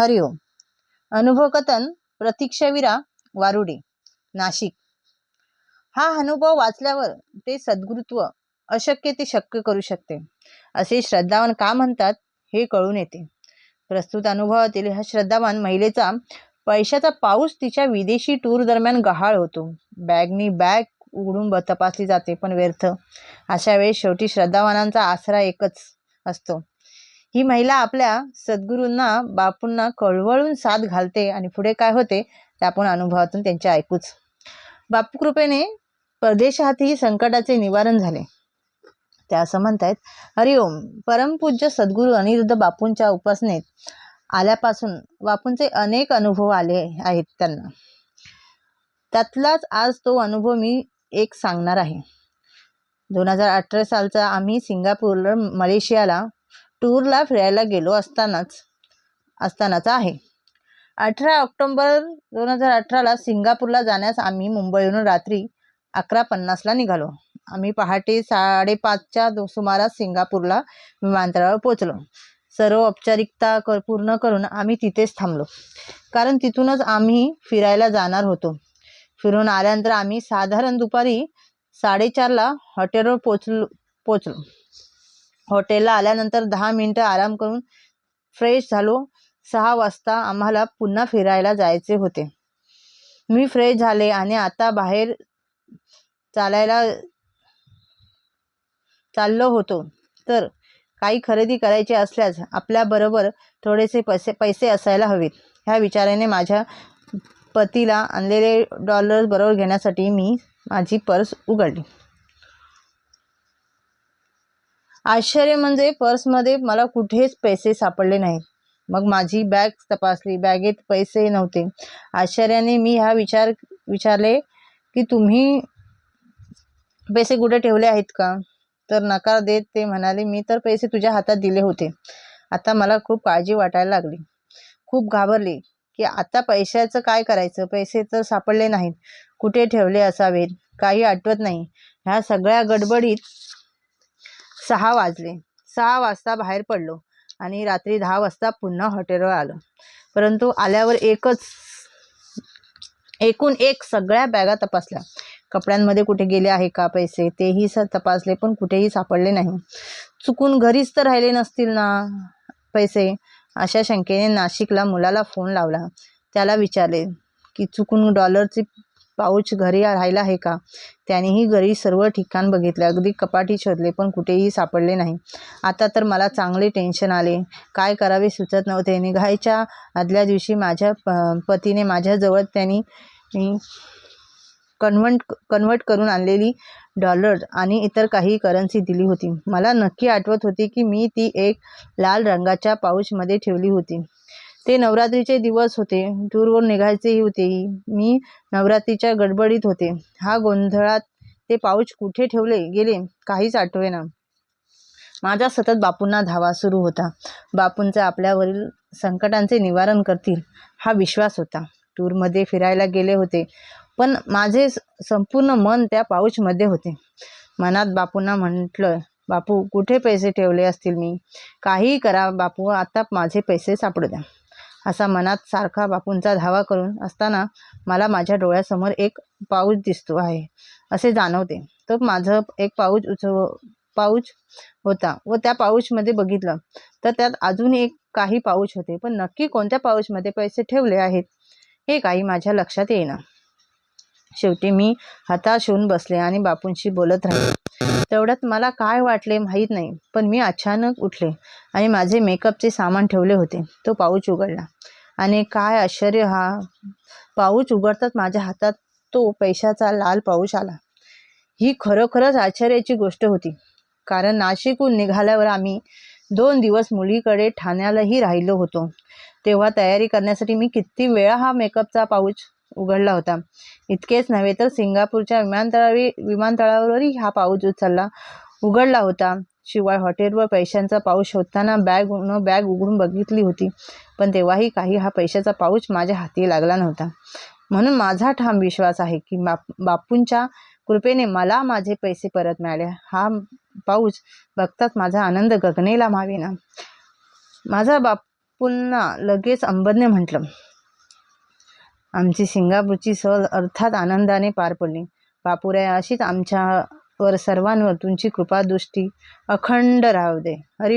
हरिओम अनुभवकथन प्रतीक्षावीरा वारुडे नाशिक. हा अनुभव वाचल्यावर ते सद्गुरुत्व अशक्य ते शक्य करू शकते. असे श्रद्धावान का म्हणतात हे कळून येते. प्रस्तुत अनुभवातील हा श्रद्धावान महिलेचा पैशाचा पाऊस तिच्या विदेशी टूर दरम्यान गहाळ होतो. बॅगनी बॅग उघडून ब- तपासली जाते पण व्यर्थ. अशा वेळेस शेवटी श्रद्धावानांचा आसरा एकच असतो. ही महिला आपल्या सद्गुरूंना बापूंना कळवळून साथ घालते आणि पुढे काय होते ते आपण अनुभवातून त्यांचे ऐकूच. बापू कृपेने परदेशातही संकटाचे निवारण झाले. ते असं म्हणतायत हरिओम परमपूज्य सद्गुरू अनिरुद्ध बापूंच्या उपासनेत आल्यापासून बापूंचे अनेक अनुभव आले आहेत त्यांना. त्यातलाच आज तो अनुभव मी एक सांगणार आहे. दोन हजार अठरा सालचा आम्ही सिंगापूरला मलेशियाला टूरला फिरायला गेलो असतानाच असतानाचा आहे. अठरा ऑक्टोंबर दोन हजार अठराला सिंगापूरला जाण्यास आम्ही मुंबईहून रात्री अकरा पन्नासला निघालो. आम्ही पहाटे साडेपाचच्या सुमारास सिंगापूरला विमानतळावर पोचलो सर्व औपचारिकता क पूर्ण करून आम्ही तिथेच थांबलो. कारण तिथूनच आम्ही फिरायला जाणार होतो. फिरून आल्यानंतर आम्ही साधारण दुपारी साडेचारला हॉटेलवर पोचलो पोचलो. हॉटेलला आल्यानंतर दहा मिनटं आराम करून फ्रेश झालो. सहा वाजता आम्हाला पुन्हा फिरायला जायचे होते. मी फ्रेश झाले आणि आता बाहेर चालायला चाललो होतो. तर काही खरेदी करायची असल्यास आपल्याबरोबर थोडेसे पैसे पैसे असायला हवेत. ह्या विचाराने माझ्या पतीला आणलेले डॉलर्स बरोबर घेण्यासाठी मी माझी पर्स उघडली. आश्चर्य म्हणजे पर्समध्ये मला कुठेच पैसे सापडले नाहीत. मग माझी बॅग तपासली. बॅगेत पैसे नव्हते. आश्चर्याने मी हा विचार विचारले की तुम्ही पैसे कुठे ठेवले आहेत का? तर नकार देत ते म्हणाले मी तर पैसे तुझ्या हातात दिले होते. आता मला खूप काळजी वाटायला लागली. खूप घाबरली की आता पैशाचं काय करायचं? पैसे तर सापडले नाहीत. कुठे ठेवले असावेत? काही आठवत नाही. ह्या सगळ्या गडबडीत सहा वाजले. सहा वाजता बाहेर पडलो आणि रात्री दहा वाजता पुन्हा हॉटेलवर आलो. परंतु आल्यावर एकच एकूण एक सगळ्या बॅगा तपासल्या. कपड्यांमध्ये कुठे गेले आहे का पैसे? तेही स तपासले पण कुठेही सापडले नाही. चुकून घरीच तर राहिले नसतील ना पैसे? अशा शंकेने नाशिकला मुलाला फोन लावला. त्याला विचारले की चुकून डॉलरची पाऊच घरी राहिला आहे का? त्यानेही घरी सर्व ठिकाण बघितले. अगदी कपाटी शोधले पण कुठेही सापडले नाही. आता तर मला चांगले टेन्शन आले. काय करावे सुचत नव्हते. निघायच्या आदल्या दिवशी माझ्या प पतीने माझ्याजवळ त्यांनी कन्व्हर्ट कन्व्हर्ट करून आणलेली डॉलर आणि इतर काही करन्सी दिली होती. मला नक्की आठवत होती की मी ती एक लाल रंगाच्या पाऊचमध्ये ठेवली होती. ते नवरात्रीचे दिवस होते. टूरवर निघायचेही होते. मी नवरात्रीच्या गडबडीत होते. हा गोंधळात ते पाऊच कुठे ठेवले गेले काहीच आठवेना. माझा सतत बापूंना धावा सुरू होता. बापूंचा आपल्यावरील संकटांचे निवारण करतील हा विश्वास होता. टूरमध्ये फिरायला गेले होते पण माझे स- संपूर्ण मन त्या पाऊचमध्ये होते. मनात बापूंना म्हटलं बापू कुठे पैसे ठेवले असतील मी? काहीही करा बापू आता माझे पैसे सापडू द्या. असा मनात सारखा बापूंचा धावा करून असताना मला माझ्या डोळ्यासमोर एक पाऊच दिसतो आहे असे जाणवते. तो माझं एक पाऊच उच पाऊच होता व त्या पाऊचमध्ये बघितलं तर त्यात अजून एक काही पाऊच होते. पण नक्की कोणत्या पाऊचमध्ये पैसे ठेवले आहेत हे काही माझ्या लक्षात येईना. शेवटी मी हताश होऊन बसले आणि बापूंशी बोलत राहिले. तेवढ्यात मला काय वाटले माहीत नाही पण मी अचानक उठले आणि माझे मेकअपचे सामान ठेवले होते. तो पाऊच उघडला. आणि काय आश्चर्य हा पाऊच उघडताच माझ्या हातात तो पैशाचा लाल पाऊच आला. ही खरोखरच आश्चर्याची गोष्ट होती कारण नाशिकहून निघाल्यावर आम्ही दोन दिवस मुलीकडे ठाण्यालाही राहिलो होतो. तेव्हा तयारी करण्यासाठी मी किती वेळा हा मेकअपचा पाऊच उघडला होता. इतकेच नव्हे तर सिंगापूरच्या विमानतळावी विमानतळावरही हा पाऊस उचलला उघडला होता. शिवाय हॉटेलवर पैशांचा पाऊस शोधताना बॅग न बॅग उघडून बघितली होती. पण तेव्हाही काही हा पैशाचा पाऊच माझ्या हाती लागला नव्हता. म्हणून माझा ठाम विश्वास आहे की बाप बापूंच्या कृपेने मला माझे पैसे परत मिळाले. हा पाऊस बघताच माझा आनंद गगनेला मावेना. माझा बापूंना लगेच अंबदने म्हटलं आमची सिंगापूरची सहल अर्थात आनंदाने पार पडली. बापूराय अशीच आमच्यावर सर्वांवर तुमची कृपादृष्टी अखंड राहू दे. हरी